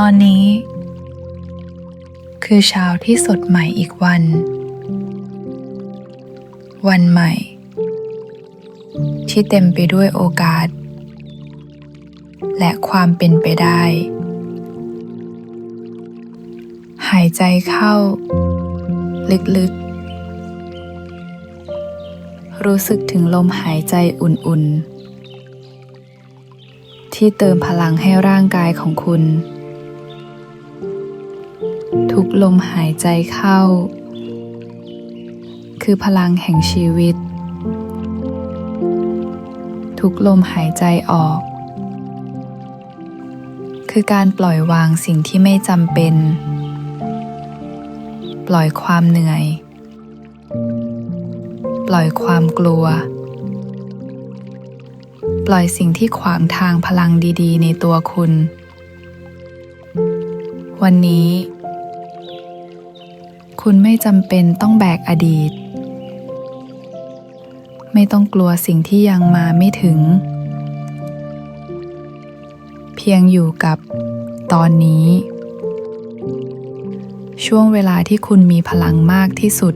ตอนนี้ คือเช้าที่สดใหม่อีกวัน วันใหม่ ที่เต็มไปด้วยโอกาส และความเป็นไปได้ หายใจเข้า ลึกๆ รู้สึกถึงลมหายใจอุ่นๆที่เติมพลังให้ร่างกายของคุณ ทุกลมหายใจเข้า คือพลังแห่งชีวิต ทุกลมหายใจออก คือการปล่อยวางสิ่งที่ไม่จำเป็น ปล่อยความเหนื่อย ปล่อยความกลัว ปล่อยสิ่งที่ขวางทางพลังดีๆ ในตัวคุณวันนี้ คุณไม่จำเป็นต้องแบกอดีต ไม่ต้องกลัวสิ่งที่ยังมาไม่ถึง เพียงอยู่กับตอนนี้ ช่วงเวลาที่คุณมีพลังมากที่สุด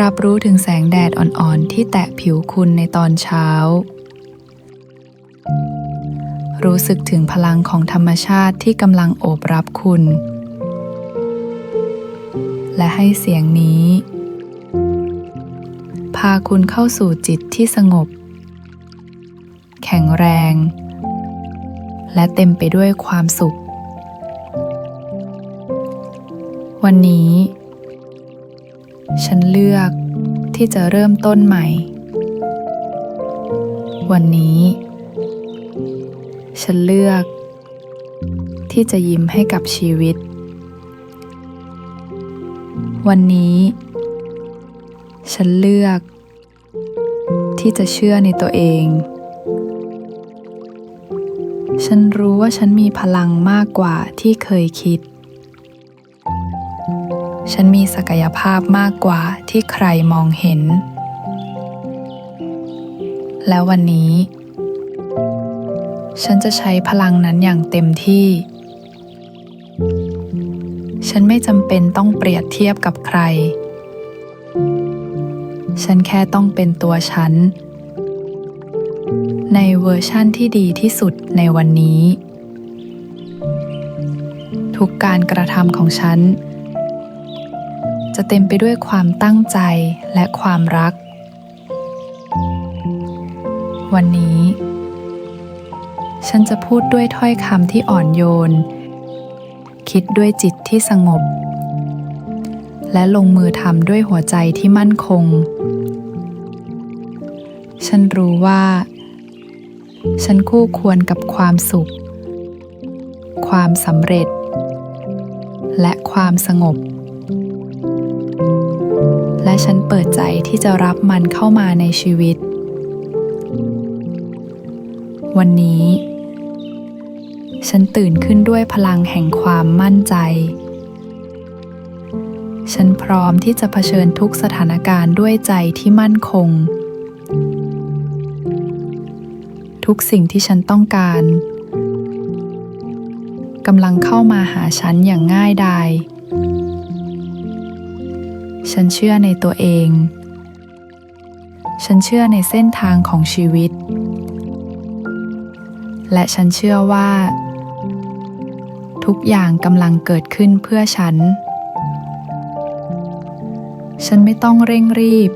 รับรู้ถึงแสงแดดอ่อนๆ ที่แตะผิวคุณในตอนเช้า รู้สึกถึงพลังของธรรมชาติที่กำลังโอบรับคุณ และให้เสียงนี้ พาคุณเข้าสู่จิตที่สงบ แข็งแรง และเต็มไปด้วยความสุข วันนี้ ฉันเลือกที่จะเริ่มต้นใหม่ วันนี้ ฉันเลือกที่จะยิ้มให้กับชีวิต วันนี้ ฉันเลือก ที่จะเชื่อในตัวเอง ฉันรู้ว่าฉันมีพลังมากกว่าที่เคยคิด ฉันมีศักยภาพมากกว่าที่ใครมองเห็น และวันนี้ ฉันจะใช้พลังนั้นอย่างเต็มที่ จำเป็นต้องเปรียบเทียบกับใคร ฉันแค่ต้องเป็นตัวฉัน ในเวอร์ชั่นที่ดีที่สุดในวันนี้ ทุกการกระทำของฉัน จะเต็มไปด้วยความตั้งใจและความรัก วันนี้ ฉันจะพูดด้วยถ้อยคำที่อ่อนโยน คิดด้วยจิตที่สงบ และลงมือทำด้วยหัวใจที่มั่นคง ฉันรู้ว่า ฉันคู่ควรกับความสุข ความสำเร็จ และความสงบ และฉันเปิดใจที่จะรับมันเข้ามาในชีวิต วันนี้ ฉันตื่นขึ้นด้วยพลังแห่งความมั่นใจ ฉันพร้อมที่จะเผชิญทุกสถานการณ์ด้วยใจที่มั่นคง ทุกสิ่งที่ฉันต้องการกำลังเข้ามาหาฉันอย่างง่ายดายฉันเชื่อในตัวเอง ฉันเชื่อในเส้นทางของชีวิต และฉันเชื่อว่า ทุกอย่างกำลังเกิดขึ้นเพื่อฉัน ฉันไม่ต้องเร่งรีบ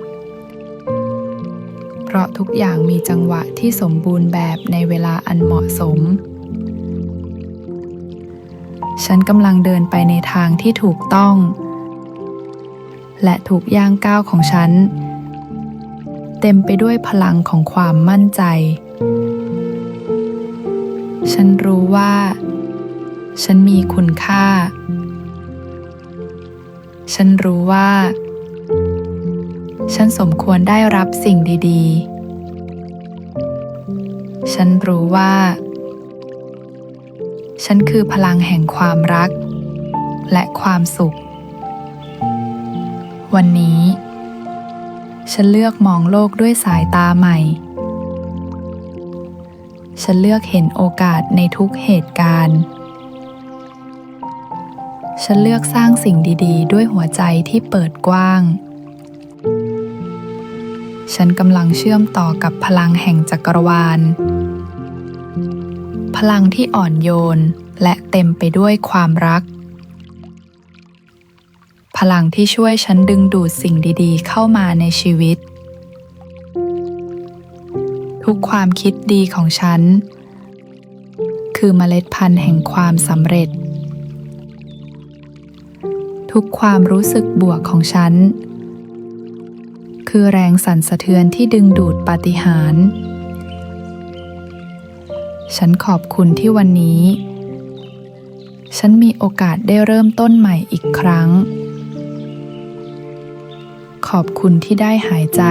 เพราะทุกอย่างมีจังหวะที่สมบูรณ์แบบในเวลาอันเหมาะสม ฉันกำลังเดินไปในทางที่ถูกต้อง และถูกย่างก้าวของฉัน เต็มไปด้วยพลังของความมั่นใจ ฉันรู้ว่า ฉันมีคุณค่า ฉันรู้ว่า ฉันสมควรได้รับสิ่งดีๆ ฉันรู้ว่า ฉันคือพลังแห่งความรัก และความสุข วันนี้ ฉันเลือกมองโลกด้วยสายตาใหม่ฉันเลือกเห็นโอกาสในทุกเหตุการณ์ ฉันเลือกสร้างสิ่งดีๆ ด้วยหัวใจที่เปิดกว้าง ฉันกำลังเชื่อมต่อกับพลังแห่งจักรวาล พลังที่อ่อนโยนและเต็มไปด้วยความรัก พลังที่ช่วยฉันดึงดูดสิ่งดี ๆ เข้ามาในชีวิต ทุกความคิดดีของฉัน คือเมล็ดพันธุ์แห่งความสำเร็จ ทุกความรู้สึกบวกของฉัน คือแรงสั่นสะเทือนที่ดึงดูดปาฏิหาริย์ฉันขอบคุณที่วันนี้ ฉันมีโอกาสได้เริ่มต้นใหม่อีกครั้ง ขอบคุณที่ได้หายใจ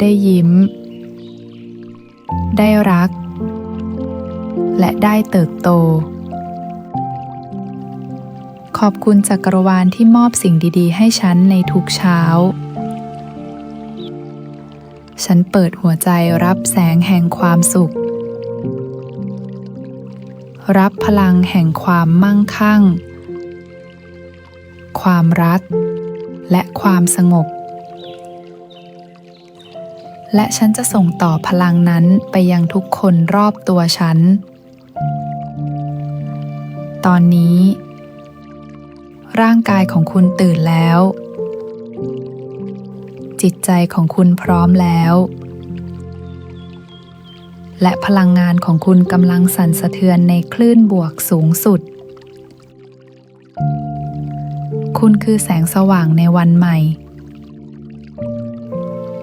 ได้ยิ้ม ได้รัก และได้เติบโต ขอบคุณจักรวาลที่มอบสิ่งดีๆ ให้ฉันในทุกเช้า ฉันเปิดหัวใจรับแสงแห่งความสุข รับพลังแห่งความมั่งคั่ง ความรัก และความสงบ และฉันจะส่งต่อพลังนั้นไปยังทุกคนรอบตัวฉัน ตอนนี้ ร่างกายของคุณตื่นแล้ว จิตใจของคุณพร้อมแล้ว และพลังงานของคุณกำลังสั่นสะเทือนในคลื่นบวกสูงสุด คุณคือแสงสว่างในวันใหม่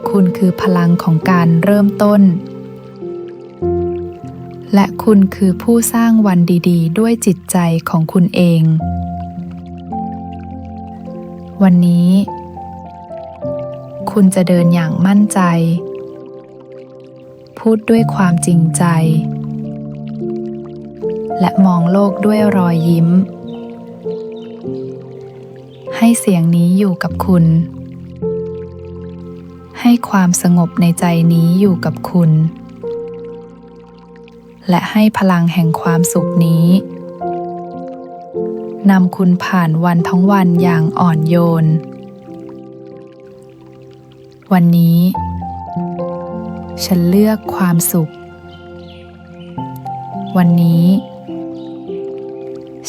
คุณคือพลังของการเริ่มต้นและคุณคือผู้สร้างวันดีๆ ด้วยจิตใจของคุณเอง วันนี้ คุณจะเดินอย่างมั่นใจ พูดด้วยความจริงใจ และมองโลกด้วยรอยยิ้ม ให้เสียงนี้อยู่กับคุณ ให้ความสงบในใจนี้อยู่กับคุณ และให้พลังแห่งความสุขนี้ นำคุณผ่านวันทั้งวันอย่างอ่อนโยน วันนี้ ฉันเลือกความสุข วันนี้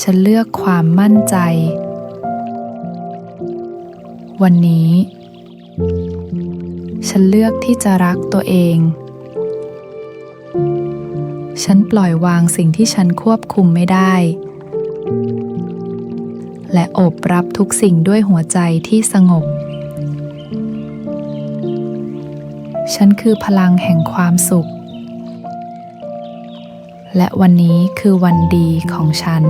ฉันเลือกความมั่นใจ วันนี้ ฉันเลือกที่จะรักตัวเอง ฉันปล่อยวางสิ่งที่ฉันควบคุมไม่ได้ และโอบรับทุกสิ่งด้วยหัวใจที่สงบ ฉันคือพลังแห่งความสุข และวันนี้คือวันดีของฉัน